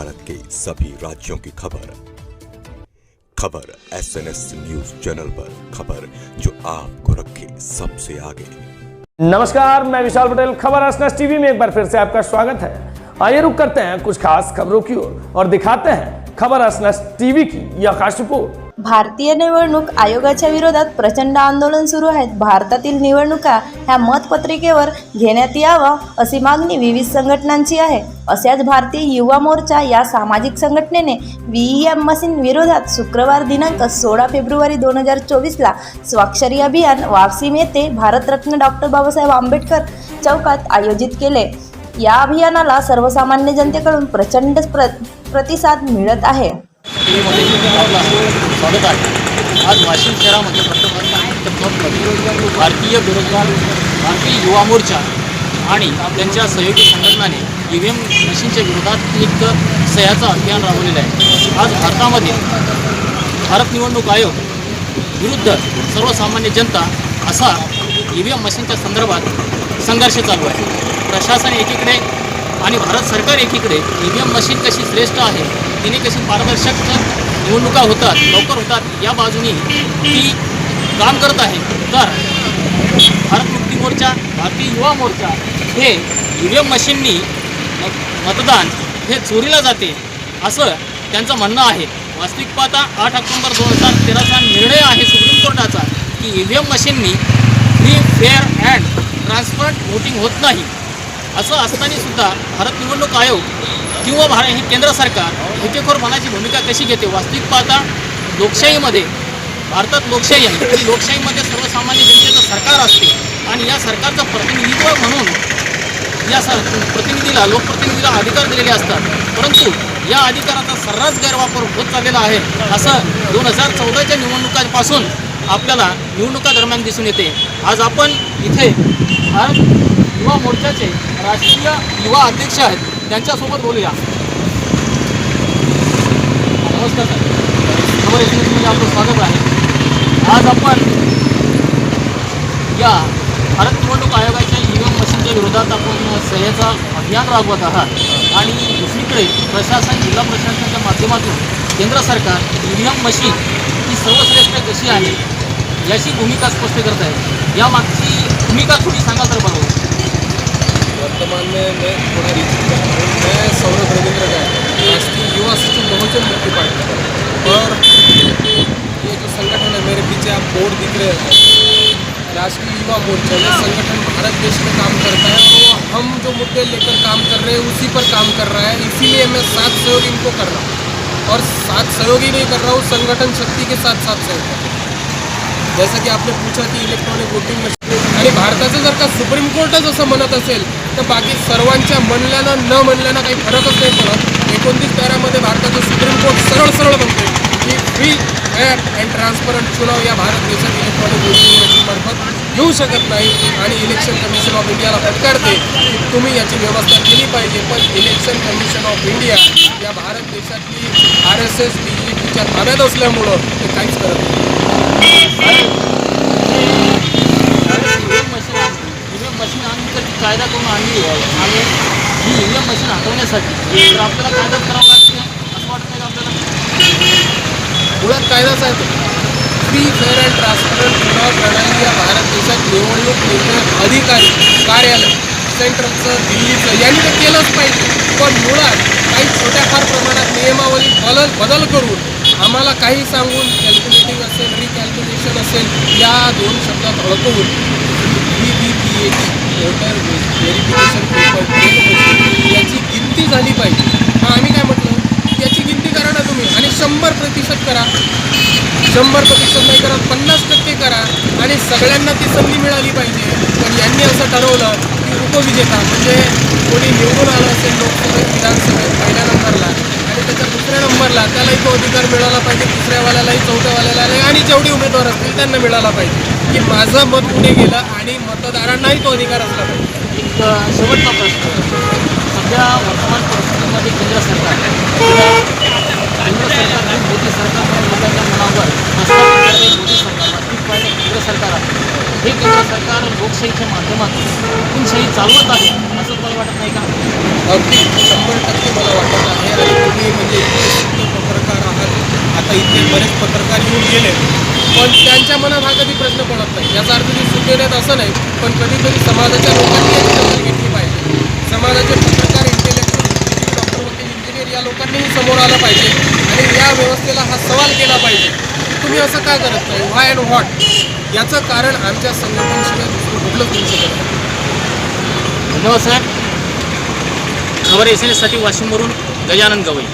भारत के सभी राज्यों की खबर। खबर S N S news channel पर खबर जो आपको रखे सबसे आगे। नमस्कार, मैं विशाल पटेल। खबर एसएनएस टीवी में एक बार फिर से आपका स्वागत है। आइए रुक करते हैं कुछ खास खबरों की ओर और दिखाते हैं खबर एसएनएस टीवी की यह खास रिपोर्ट। भारतीय निवडणूक आयोगाच्या विरोधात प्रचंड आंदोलन सुरू आहेत. भारतातील निवडणुका ह्या मतपत्रिकेवर घेण्यात यावा अशी मागणी विविध संघटनांची आहे. अशाच भारतीय युवा मोर्चा या सामाजिक संघटनेने व्ही एम मशीन विरोधात शुक्रवार दिनांक सोळा फेब्रुवारी दोन हजार चोवीसला स्वाक्षरी अभियान वापसी येथे भारतरत्न डॉक्टर बाबासाहेब आंबेडकर चौकात आयोजित केले. या अभियानाला सर्वसामान्य जनतेकडून प्रचंड प्र प्रतिसाद मिळत आहे. मध्ये आपलं स्वागत आहे. आज वाशिम शहरामध्ये पंतप्रधान भारतीय बेरोजगार भारतीय युवा मोर्चा आणि त्यांच्या सहयोगी संघटनाने ई व्ही एम मशीनच्या विरोधात एक सह्याचं अभियान राबवलेलं आहे. आज भारतामध्ये भारत निवडणूक आयोग विरुद्ध सर्वसामान्य जनता असा ई व्ही एम मशीनच्या संदर्भात संघर्ष चालू आहे. प्रशासन एकीकडे आणि भारत सरकार एकीकडे ई व्ही एम मशीन कशी श्रेष्ठ आहे तिने कशी पारदर्शक निवडणुका होतात लवकर होतात या बाजूनी ती काम करत आहे. तर भारत मुक्ती मोर्चा भारतीय युवा मोर्चा हे ई व्ही एम मशीननी मतदान हे चोरीला जाते असं त्यांचं म्हणणं आहे. वास्तविक पाहता आठ ऑक्टोबर दोन हजार तेराचा निर्णय आहे सुप्रीम कोर्टाचा की ई व्ही एम मशीननी free fair and transparent voting होत नाही. असं असताना सुद्धा भारत निवडणूक आयोग किंवा भार हे केंद्र सरकार हेतेखोरपणाची भूमिका कशी घेते? वास्तविक पाहता लोकशाहीमध्ये भारतात लोकशाही आहे. आणि लोकशाहीमध्ये सर्वसामान्य जनतेचं सरकार असते. आणि या सरकारचं प्रतिनिधित्व म्हणून या सर प्रतिनिधीला लोकप्रतिनिधीला अधिकार दिलेले असतात. परंतु या अधिकाराचा सर्रास गैरवापर होत चाललेला आहे. असं दोन हजार चौदाच्या निवडणुकांपासून आपल्याला निवडणुका दरम्यान दिसून येते. आज आपण इथे भारत युवा मोर्चाचे राष्ट्रीय युवा अध्यक्ष आहेत. त्यांच्यासोबत बोलूया. नमस्कार सर. खबर एजन्सीमध्ये आपलं स्वागत आहे. आज आपण या भारत निवडणूक आयोगाच्या ई व्ही एम मशीनच्या विरोधात आपण सह्याचा अभियान राबवत आहात. आणि दुसरीकडे प्रशासन जिल्हा प्रशासनाच्या माध्यमातून केंद्र सरकार ई व्ही एम मशीन ही सर्वश्रेष्ठ कशी आहे याची भूमिका स्पष्ट करत आहे. यामागची भूमिका थोडी सांगा तर बरोबर वर्तमान में मैं थोड़ा रिचित युवा मोर्चा ये संगठन भारत देश में काम करता है तो हम जो मुद्दे लेकर काम कर रहे हैं, उसी पर काम कर रहा है। इसीलिए मैं साथ सहयोग इनको कर रहा हूँ। और साथ सहयोग ही नहीं कर रहा हूँ, संगठन शक्ति के साथ साथ सहयोग कर रहा हूँ। जसं की आपने पूछा की इलेक्ट्रॉनिक वोटिंग मशीन आणि भारताचं जर का सुप्रीम कोर्टच असं म्हणत असेल, तर बाकी सर्वांच्या म्हणल्यानं न म्हणल्यानं काही फरकच नाही पडत. एकोणतीस तेरामध्ये भारताचं सुप्रीम कोर्ट सरळ सरळ म्हणते की फ्री फेअर अँड ट्रान्सपरंट चुनाव या भारत देशात इलेक्ट्रॉनिक वोटिंग मशीनमार्फत घेऊ शकत नाही आणि इलेक्शन कमिशन ऑफ इंडियाला फटकारते. की तुम्ही याची व्यवस्था केली पाहिजे पण इलेक्शन कमिशन ऑफ इंडिया या भारत देशातली R S S B J पीच्या ताब्यात असल्यामुळं ते काहीच करत नाही. मशीन आणली तर कायदा करून आणली आणि ही ईव्हीएम मशीन हटवण्यासाठी तर आपल्याला कायदा करावा लागते असं वाटतं का आपल्याला? मुळात कायदाच आहे तो. फ्री फेअर अँड ट्रान्सपरंट चुनाव प्रणाली या भारत देशात निवडणूक निर्णय अधिकारी कार्यालय सेंट्रलचं दिल्लीचं यांनी ते केलंच पाहिजे. पण मुळात काही छोट्याफार प्रमाणात नियमावली बदल बदल करून आम्हाला काही सांगून कॅल्क्युलेटिंग असेल रिकॅल्क्युलेशन असेल या दोन शब्दात अडकवून बी बी पी एची वोटर व्हेरिफिकेशन पेपर याची गिनती झाली पाहिजे. मग आम्ही काय म्हटलं? याची गिनती करा ना तुम्ही. आणि शंभर प्रतिशत करा. शंभर प्रतिशत नाही करा पन्नास टक्के करा. आणि सगळ्यांना ती संधी मिळाली पाहिजे. पण यांनी असं ठरवलं की उपविजेता म्हणजे कोणी निवडून आलं असेल लोकसभेत विधानसभेत पहिल्या नंबरला आणि त्याच्या दुसऱ्या नंबरला त्यालाही तो अधिकार मिळाला पाहिजे. तिसऱ्यावाल्यालाही चौथ्यावाल्यालाही आणि जेवढी उमेदवार असतील त्यांना मिळाला पाहिजे. की माझं मत पुढे गेलं आणि मतदारांनाही तो अधिकार असला पाहिजे. शेवटचा प्रश्न. सध्या वर्तमान परिस्थितीमध्ये केंद्र सरकार केंद्र सरकार आणि मोदी सरकार लोकांच्या मनावर मोदी सरकार पाहिजे केंद्र सरकार आहे. हे केंद्र सरकार लोकशाहीच्या माध्यमातून हुकुमशाही चालवत आहे असं तुम्हाला वाटत नाही का? अगदी शंभर टक्के मला वाटत आहे आणि तुम्ही म्हणजे पत्रकार आहात. आता इथे बरेच पत्रकार येऊन गेले पण त्यांच्या मनात हा कधी प्रश्न पडत नाही. याचा अर्थ ते सुटेल असं नाही पण कधी कधी समाजाच्या लोकांनी घेतली पाहिजे. समाजाच्या पत्रकार इंटेलेक्च्युअल डॉक्टर वकील इंजिनियर या लोकांनीही समोर आलं पाहिजे. आणि या व्यवस्थेला हा सवाल केला पाहिजे. तुम्ही असं का करत नाही? व्हाय अँड व्हॉट याचं कारण आमच्या संघटनेशिवाय दुसरं कुठलंच होऊ शकत नाही. धन्यवाद साहेब. खबर एस एन एससाठी वाशिमवरून गजानन गवई.